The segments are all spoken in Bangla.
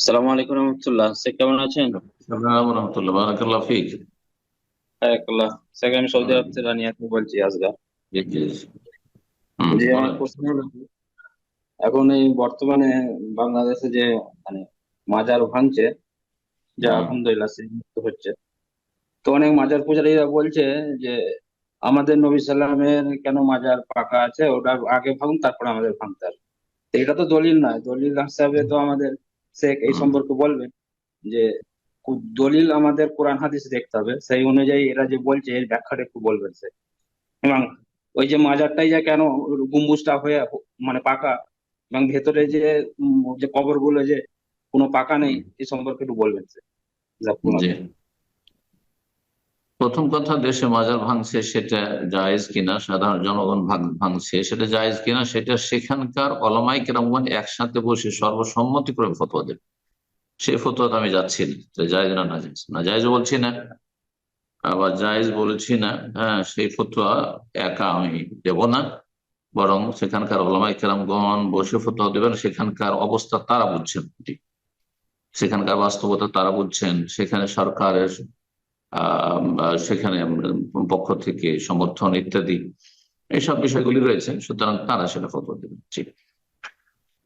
সালাম আলাইকুম রহমতুল্লাহ শেখ কেমন আছেন? রহমতুল্লাহ বারাকাল্লাহ ফিক। হায়াকাল্লাহ শেখ আমি সৌদি আরব থেকে রানিয়া থেকে বলছি আজগা। জি আমার প্রশ্ন হলো এখন এই বর্তমানে বাংলাদেশে যে মানে মাজার ভাঙছে যা হুম। আলহামদুলিল্লাহ সিদ্ধান্ত হচ্ছে। তো অনেক মাজার পূজারীরা বলছে যে আমাদের নবী সাল্লামের কেন মাজার পাকা আছে ওটা আগে ভাঙুন তারপর আমাদের ভাঙতে হবে। এটা তো দলিল নয় দলিল হিসাবে তো আমাদের শেখ এই সম্পর্কে বলবেন যে দলিল আমাদের কোরআন হাদিস দেখতে হবে। সেই অনুযায়ী এরা যে বলছে এর ব্যাখ্যাটা একটু বলবেন সে এবং ওই যে মাজারটাই যে কেন গম্বুজটা হয়ে মানে পাকা এবং ভেতরে যে যে কবরগুলো যে কোনো পাকা নেই এ সম্পর্কে একটু বলবেন সে প্রথম কথা, দেশে মাজার ভাঙছে সেটা জায়েজ কিনা, সাধারণ জনগণ ভাঙ- ভাঙছে সেটা জায়েজ কিনা, সেটা সেখানকার অলমাই কেরামগণ একসাথে বসে সর্বসম্মতি করে ফতোয়া দেবে। সেই ফতোয়াতে আমি যাচ্ছি না জায়েজ না না জায়েজ না জায়েজ বলছি না, আবার জায়েজ বলছি না হ্যাঁ সেই ফতোয়া একা আমি দেব না, বরং সেখানকার ওলামাই কেরামগণ বসে ফতোয়া দেবেন, সেখানকার অবস্থা তারা বুঝছেন। সেখানকার বাস্তবতা তারা বুঝছেন, সেখানে সরকারের সেখানে পক্ষ থেকে সমর্থন ইত্যাদি এইসব বিষয়গুলি রয়েছে, সুতরাং তারা সেটা ফতোয়া দেবেন। জি।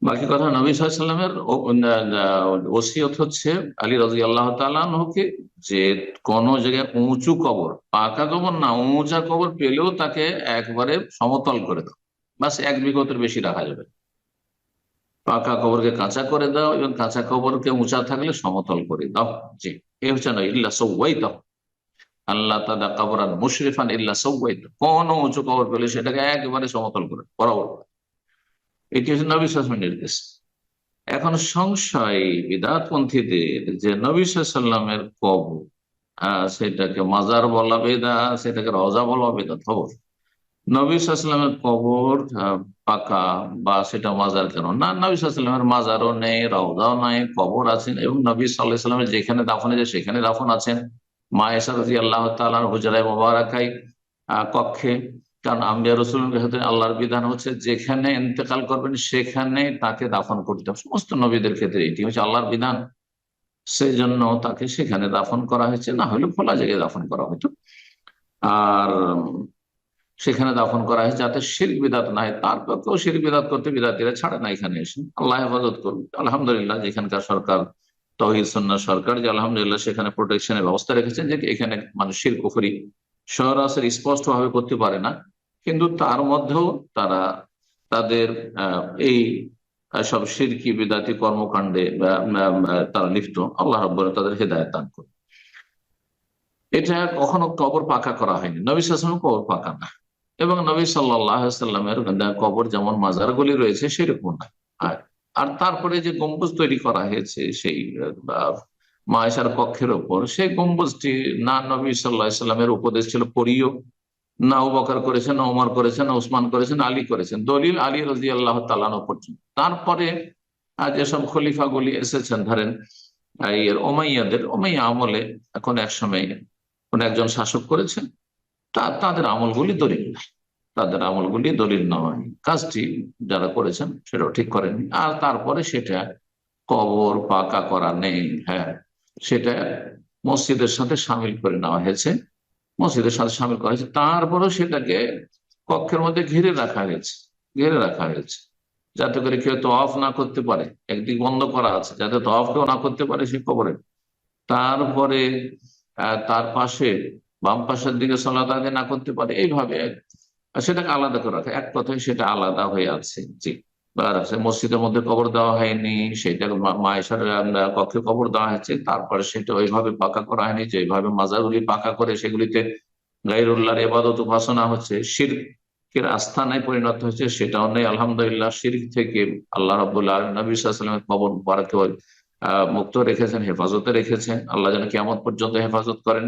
বাকি কথা নবী সাল্লামের ওসিয়ত হচ্ছে আলী রাজি আল্লাহ তালকে যে কোন জায়গায় উঁচু কবর, পাকা কবর না, উঁচা কবর পেলেও তাকে একবারে সমতল করে দাও। বাস এক বিগতের বেশি রাখা যাবে পাকা কবরকে কাঁচা করে দাও এবং কাঁচা কবরকে উঁচা থাকলে সমতল করে দাও। জি। এ হচ্ছে না, ইল্লা সৌয়াই দাও আল্লাহ তাদা কবরান মুশরিফান ইল্লা সৌয়াই দাও কোন উঁচু কবর পেলে সেটাকে একেবারে সমতল করে, বরাবর। এটি হচ্ছে নবী শাসনের নির্দেশ। এখন সংশয় বিদাতপন্থীদের যে নবী সাল্লামের কবর সেটাকে মাজার বলা বেদা, সেটাকে রজা বলা বেদা, খবর। নবী সাল্লামের কবর পাকা বা সেটা মাজার কেন? না, নবী সাল্লামের মাজারও নেই, রওজাও নাই, কবর আছেন এবং নবী সাল্লাহ সাল্লামের যেখানে দাফন আছে সেখানে দাফন আছেন। মা এসা রাজি আল্লাহ তালার হুজরায় মোবারকাই কক্ষে। কারণ আম্বিয়া রসুলের ক্ষেত্রে আল্লাহর বিধান হচ্ছে, যেখানে ইন্তেকাল করবেন, সেখানে তাকে দাফন করতে হবে। সমস্ত নবীদের ক্ষেত্রে এটি হচ্ছে আল্লাহর বিধান। সেই জন্য তাকে সেখানে দাফন করা হয়েছে, না হলে খোলা জায়গায় দাফন করা হতো। আর সেখানে দাফন করা হয়েছে যাতে শিল্প বিদাত না হয়। তার পক্ষেও শিল্প বিদাত করতে বিদাতিরা ছাড়ে না এখানে এসে। আল্লাহ হেফাজত করুন আলহামদুলিল্লাহ, যেখানকার সরকার তহিদ সন্না সরকার যে আলহামদুলিল্লাহ সেখানে প্রোটেকশনের ব্যবস্থা রেখেছেন যে এখানে মানুষ শিল্প কুফরি সরাসরি স্পষ্ট ভাবে করতে পারে না। কিন্তু তার মধ্যেও তারা তাদের এই সব শিরকি বিদাতি কর্মকাণ্ডে তারা লিপ্ত। আল্লাহ রব্বর তাদের হেদায়ত দান করে এটা কখনো কবর পাকা করা হয়নি। নবী সাল্লাম কবর পাকা না। এবং নবী সাল্লাহ সাল্লামের কবর যেমন মাজারগুলি রয়েছে সেরকম না। আর আর তারপরে যে গম্বুজ তৈরি করা হয়েছে সেই মায়েশার কক্ষের ওপর, সেই গম্বুজটি না নবী সাল্লাহ সাল্লামের উপদেশ ছিল পরিও না উবকার করেছেন, না উমর করেছেন, না উসমান করেছেন আলী করেছেন। দলিল আলী রাজি আল্লাহ তালানো পর্যন্ত। তারপরে যেসব খলিফাগুলি এসেছেন, ধরেন এর ওমাইয়াদের ওমাইয়া আমলে এখন এক সময় কোন একজন শাসক করেছেন তাদের আমলগুলি দলিল। নয় তাদের আমলগুলি দলিল নয়। কাজটি যারা করেছেন সেটাও ঠিক করেননি। আর তারপরে সেটা কবর পাকা করা নেই হ্যাঁ। সেটা মসজিদের সাথে সামিল করে নেওয়া হয়েছে। মসজিদের সাথে সামিল করা হয়েছে। তারপরেও সেটাকে কক্ষের মধ্যে ঘিরে রাখা হয়েছে, ঘিরে রাখা হয়েছে। যাতে করে কেউ তো অফ না করতে পারে। একদিক বন্ধ করা আছে। যাতে তো অফ কেউ না করতে পারে সেই কবরে। তারপরে তার পাশে বাম পাশের দিকে আগে না করতে পারে। এইভাবে সেটাকে আলাদা করে রাখা। এক কথায় সেটা আলাদা হয়ে আছে। জি মসজিদের মধ্যে কবর দেওয়া হয়নি সেটা মায়েশার কক্ষে কবর দেওয়া হয়েছে। তারপরে সেটা ওইভাবে পাকা করা হয়নি, যে ওইভাবে মাজারগুলি পাকা করে সেগুলিতে গাইরুল্লাহর এবাদত উপাসনা হচ্ছে। শিরকের আস্থানায় পরিণত হচ্ছে সেটাও নেই। আলহামদুলিল্লাহ, শিরক থেকে আল্লাহ রবুল্লাহ নবী সাল্লামের কবর মুবারককে আহ, মুক্ত রেখেছেন, হেফাজতে রেখেছেন। আল্লাহ যেন কেমন পর্যন্ত হেফাজত করেন।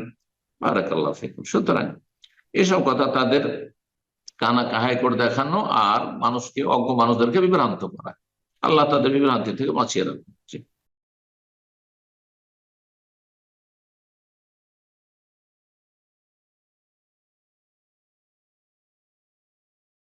বারাকাল্লাহ ফিকুম। সুতরাং এসব কথা তাদের কানা কাহাই করে দেখানো আর মানুষকে, অজ্ঞ মানুষদেরকে বিভ্রান্ত করা। আল্লাহ তাদের বিভ্রান্তি থেকে বাঁচিয়ে রাখবেন